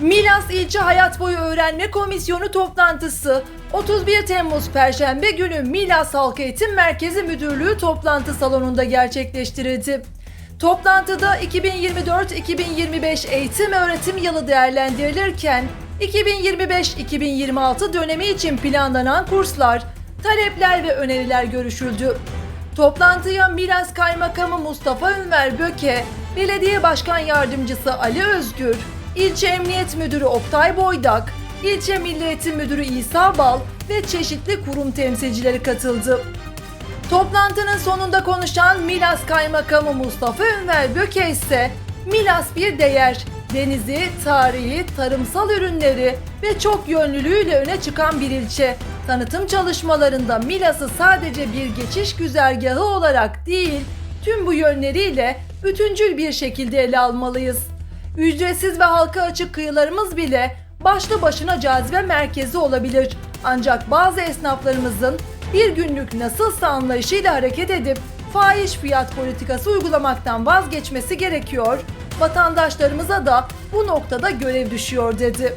Milas İlçe Hayat Boyu Öğrenme Komisyonu toplantısı 31 Temmuz Perşembe günü Milas Halk Eğitim Merkezi Müdürlüğü toplantı salonunda gerçekleştirildi. Toplantıda 2024-2025 eğitim öğretim yılı değerlendirilirken 2025-2026 dönemi için planlanan kurslar, talepler ve öneriler görüşüldü. Toplantıya Milas Kaymakamı Mustafa Ünver Böke, Belediye Başkan Yardımcısı Ali Özgür, İlçe Emniyet Müdürü Oktay Boydak, İlçe Milli Eğitim Müdürü İsa Bal ve çeşitli kurum temsilcileri katıldı. Toplantının sonunda konuşan Milas Kaymakamı Mustafa Ünver Böke ise Milas bir değer, denizi, tarihi, tarımsal ürünleri ve çok yönlülüğüyle öne çıkan bir ilçe. Tanıtım çalışmalarında Milas'ı sadece bir geçiş güzergahı olarak değil, tüm bu yönleriyle bütüncül bir şekilde ele almalıyız. Ücretsiz ve halka açık kıyılarımız bile başlı başına cazibe merkezi olabilir. Ancak bazı esnaflarımızın bir günlük nasılsa anlayışıyla hareket edip fahiş fiyat politikası uygulamaktan vazgeçmesi gerekiyor. Vatandaşlarımıza da bu noktada görev düşüyor dedi.